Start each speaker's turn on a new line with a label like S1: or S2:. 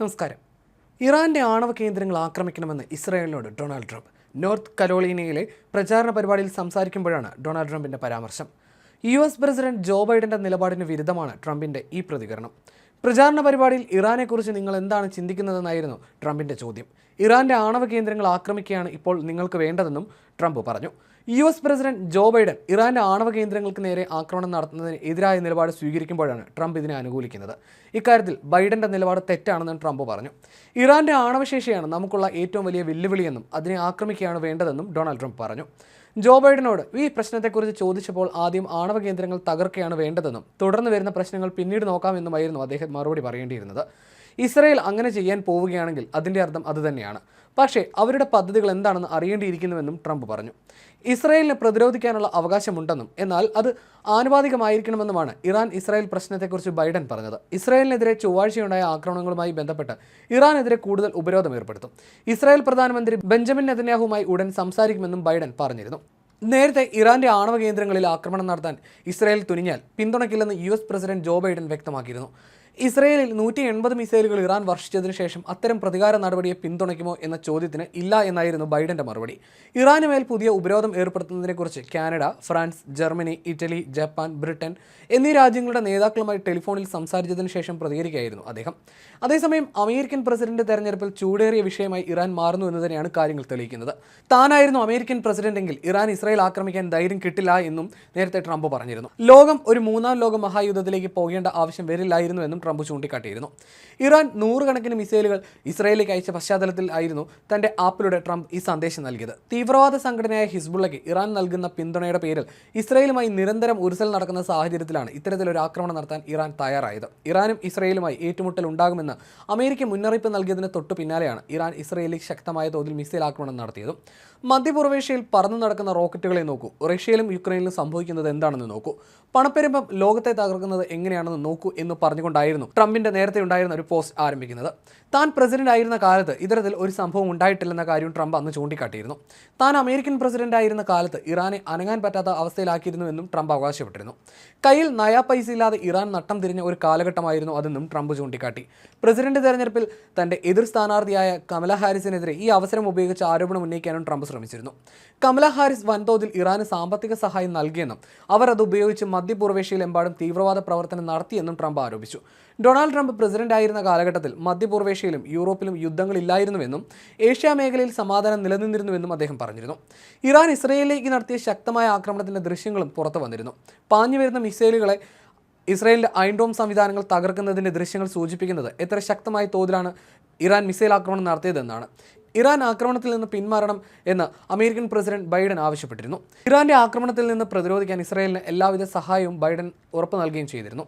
S1: നമസ്കാരം. ഇറാന്റെ ആണവ കേന്ദ്രങ്ങൾ ആക്രമിക്കണമെന്ന് ഇസ്രായേലിനോട് ഡൊണാൾഡ് ട്രംപ്. നോർത്ത് കരോളീനയിലെ പ്രചാരണ പരിപാടിയിൽ സംസാരിക്കുമ്പോഴാണ് ഡൊണാൾഡ് ട്രംപിന്റെ പരാമർശം. യു എസ് പ്രസിഡന്റ് ജോ ബൈഡന്റെ നിലപാടിന് വിരുദ്ധമാണ് ട്രംപിന്റെ ഈ പ്രതികരണം. പ്രചാരണ പരിപാടിയിൽ ഇറാനെക്കുറിച്ച് നിങ്ങൾ എന്താണ് ചിന്തിക്കുന്നതെന്നായിരുന്നു ട്രംപിന്റെ ചോദ്യം. ഇറാന്റെ ആണവ കേന്ദ്രങ്ങൾ ആക്രമിക്കുകയാണ് ഇപ്പോൾ നിങ്ങൾക്ക് വേണ്ടതെന്നും ട്രംപ് പറഞ്ഞു. U S president Joe Biden ഇറാന്റെ ആണവ കേന്ദ്രങ്ങൾക്ക് നേരെ ആക്രമണം നടത്തുന്നതിന് എതിരായ നിലപാട് സ്വീകരിക്കുമ്പോഴാണ് ട്രംപ് ഇതിനെ അനുകൂലിക്കുന്നത്. ഇക്കാര്യത്തിൽ ബൈഡന്റെ നിലപാട് തെറ്റാണെന്നും ട്രംപ് പറഞ്ഞു. ഇറാന്റെ ആണവശേഷിയാണ് നമുക്കുള്ള ഏറ്റവും വലിയ വെല്ലുവിളിയെന്നും അതിനെ ആക്രമിക്കുകയാണ് വേണ്ടതെന്നും ഡൊണാൾഡ് ട്രംപ് പറഞ്ഞു. ജോ ബൈഡനോട് ഈ പ്രശ്നത്തെക്കുറിച്ച് ചോദിച്ചപ്പോൾ ആദ്യം ആണവ കേന്ദ്രങ്ങൾ തകർക്കുകയാണ് വേണ്ടതെന്നും തുടർന്ന് വരുന്ന പ്രശ്നങ്ങൾ പിന്നീട് നോക്കാമെന്നുമായിരുന്നു അദ്ദേഹം മറുപടി പറയേണ്ടിയിരുന്നത്. ഇസ്രയേൽ അങ്ങനെ ചെയ്യാൻ പോവുകയാണെങ്കിൽ അതിന്റെ അർത്ഥം അതുതന്നെയാണ് പക്ഷേ അവരുടെ പദ്ധതികൾ എന്താണെന്ന് അറിയേണ്ടിയിരിക്കുന്നുവെന്നും ട്രംപ് പറഞ്ഞു. ഇസ്രയേലിനെ പ്രതിരോധിക്കാനുള്ള അവകാശമുണ്ടെന്നും എന്നാൽ അത് ആനുപാതികമായിരിക്കണമെന്നുമാണ് ഇറാൻ ഇസ്രായേൽ പ്രശ്നത്തെക്കുറിച്ച് ബൈഡൻ പറഞ്ഞത്. ഇസ്രായേലിനെതിരെ ചൊവ്വാഴ്ചയുണ്ടായ ആക്രമണങ്ങളുമായി ബന്ധപ്പെട്ട് ഇറാനെതിരെ കൂടുതൽ ഉപരോധം ഏർപ്പെടുത്തും. ഇസ്രായേൽ പ്രധാനമന്ത്രി ബെഞ്ചമിൻ നെതന്യാഹുമായി ഉടൻ സംസാരിക്കുമെന്നും ബൈഡൻ പറഞ്ഞിരുന്നു. നേരത്തെ ഇറാന്റെ ആണവ കേന്ദ്രങ്ങളിൽ ആക്രമണം നടത്താൻ ഇസ്രായേൽ തുനിഞ്ഞാൽ പിന്തുണയ്ക്കില്ലെന്ന് U S president Joe Biden വ്യക്തമാക്കിയിരുന്നു. ഇസ്രയേലിൽ നൂറ്റി എൺപത് മിസൈലുകൾ ഇറാൻ വർഷിച്ചതിനു ശേഷം അത്തരം പ്രതികാര നടപടിയെ പിന്തുണയ്ക്കുമോ എന്ന ചോദ്യത്തിന് ഇല്ല എന്നായിരുന്നു ബൈഡന്റെ മറുപടി. ഇറാന് മേൽ പുതിയ ഉപരോധം ഏർപ്പെടുത്തുന്നതിനെക്കുറിച്ച് Canada France Germany Italy Japan Britain എന്നീ രാജ്യങ്ങളുടെ നേതാക്കളുമായി ടെലിഫോണിൽ സംസാരിച്ചതിന് ശേഷം പ്രതികരിക്കുകയായിരുന്നു അദ്ദേഹം. അതേസമയം അമേരിക്കൻ പ്രസിഡന്റ് തെരഞ്ഞെടുപ്പിൽ ചൂടേറിയ വിഷയമായി ഇറാൻ മാറുന്നു എന്ന് തന്നെയാണ് കാര്യങ്ങൾ തെളിയിക്കുന്നത്. താനായിരുന്നു അമേരിക്കൻ പ്രസിഡന്റെങ്കിൽ ഇറാൻ ഇസ്രായേൽ ആക്രമിക്കാൻ ധൈര്യം കിട്ടില്ല എന്നും നേരത്തെ ട്രംപ് പറഞ്ഞിരുന്നു. ലോകം ഒരു മൂന്നാം ലോക മഹായുദ്ധത്തിലേക്ക് പോകേണ്ട ആവശ്യം വരില്ലായിരുന്നു എന്നും ട്രംപ് ചൂണ്ടിക്കാട്ടിയിരുന്നു. ഇറാൻ നൂറുകണക്കിന് മിസൈലുകൾ ഇസ്രായേലിലേക്ക് അയച്ച പശ്ചാത്തലത്തിൽ ആയിരുന്നു തന്റെ ആപ്പിലൂടെ ട്രംപ് ഈ സന്ദേശം നൽകിയത്. തീവ്രവാദ സംഘടനയായ ഹിസ്ബുള്ളയ്ക്ക് ഇറാൻ നൽകുന്ന പിന്തുണയുടെ പേരിൽ ഇസ്രായേലുമായി നിരന്തരം ഉരുസൽ നടക്കുന്ന സാഹചര്യത്തിലാണ് ഇത്തരത്തിലൊരു ആക്രമണം നടത്താൻ ഇറാൻ തയ്യാറായത്. ഇറാനും ഇസ്രായേലുമായി ഏറ്റുമുട്ടൽ ഉണ്ടാകുമെന്ന് അമേരിക്ക മുന്നറിയിപ്പ് നൽകിയതിന് തൊട്ടു പിന്നാലെയാണ് ഇറാൻ ഇസ്രായേലിൽ ശക്തമായ തോതിൽ മിസൈൽ ആക്രമണം നടത്തിയതും. മധ്യപൂർവേഷ്യയിൽ പറന്നു നടക്കുന്ന റോക്കറ്റുകളെ നോക്കൂ. റഷ്യയിലും യുക്രൈനിലും സംഭവിക്കുന്നത് എന്താണെന്ന് നോക്കൂ. പണപ്പെരുമ്പം ലോകത്തെ തകർക്കുന്നത് എങ്ങനെയാണെന്ന് നോക്കൂ എന്ന് പറഞ്ഞുകൊണ്ടായിരുന്നു ട്രംപിന്റെ നേരത്തെ ഉണ്ടായിരുന്ന ഒരു പോസ്റ്റ് ആരംഭിക്കുന്നത്. താൻ പ്രസിഡന്റ് ആയിരുന്ന കാലത്ത് ഇത്തരത്തിൽ ഒരു സംഭവം ഉണ്ടായിട്ടില്ലെന്ന കാര്യം ട്രംപ് അന്ന് ചൂണ്ടിക്കാട്ടിയിരുന്നു. താൻ അമേരിക്കൻ പ്രസിഡന്റ് ആയിരുന്ന കാലത്ത് ഇറാനെ അനങ്ങാൻ പറ്റാത്ത അവസ്ഥയിലാക്കിയിരുന്നു എന്നും ട്രംപ് അവകാശപ്പെട്ടിരുന്നു. കയ്യിൽ നയാ പൈസ ഇല്ലാതെ ഇറാൻ നട്ടം തിരിഞ്ഞ ഒരു കാലഘട്ടമായിരുന്നു അതെന്നും ട്രംപ് ചൂണ്ടിക്കാട്ടി. പ്രസിഡന്റ് തെരഞ്ഞെടുപ്പിൽ തന്റെ എതിർ സ്ഥാനാർത്ഥിയായ കമല ഹാരിസിനെതിരെ ഈ അവസരം ഉപയോഗിച്ച് ആരോപണം ഉന്നയിക്കാനും ട്രംപ് ശ്രമിച്ചിരുന്നു. കമല ഹാരിസ് വൻതോതിൽ ഇറാന് സാമ്പത്തിക സഹായം നൽകിയെന്നും അവർ അത് ഉപയോഗിച്ച് മധ്യപൂർവേഷ്യയിലെമ്പാടും തീവ്രവാദ പ്രവർത്തനം നടത്തിയെന്നും ട്രംപ് ആരോപിച്ചു. ഡൊണാൾഡ് ട്രംപ് പ്രസിഡന്റ് ആയിരുന്ന കാലഘട്ടത്തിൽ മധ്യപൂർവേഷ്യയിലും യൂറോപ്പിലും യുദ്ധങ്ങളില്ലായിരുന്നുവെന്നും ഏഷ്യ മേഖലയിൽ സമാധാനം നിലനിന്നിരുന്നുവെന്നും അദ്ദേഹം പറഞ്ഞിരുന്നു. ഇറാൻ ഇസ്രയേലിലേക്ക് നടത്തിയ ശക്തമായ ആക്രമണത്തിന്റെ ദൃശ്യങ്ങളും പുറത്തു വന്നിരുന്നു. പാഞ്ഞു വരുന്ന മിസൈലുകളെ ഇസ്രയേലിന്റെ ഐൻഡോം സംവിധാനങ്ങൾ തകർക്കുന്നതിന്റെ ദൃശ്യങ്ങൾ സൂചിപ്പിക്കുന്നത് എത്ര ശക്തമായ തോതിലാണ് ഇറാൻ മിസൈൽ ആക്രമണം നടത്തിയതെന്നാണ്. ഇറാൻ ആക്രമണത്തിൽ നിന്ന് പിന്മാറണം എന്ന് അമേരിക്കൻ പ്രസിഡന്റ് ബൈഡൻ ആവശ്യപ്പെട്ടിരുന്നു. ഇറാന്റെ ആക്രമണത്തിൽ നിന്ന് പ്രതിരോധിക്കാൻ ഇസ്രായേലിന് എല്ലാവിധ സഹായവും ബൈഡൻ ഉറപ്പു നൽകുകയും ചെയ്തിരുന്നു.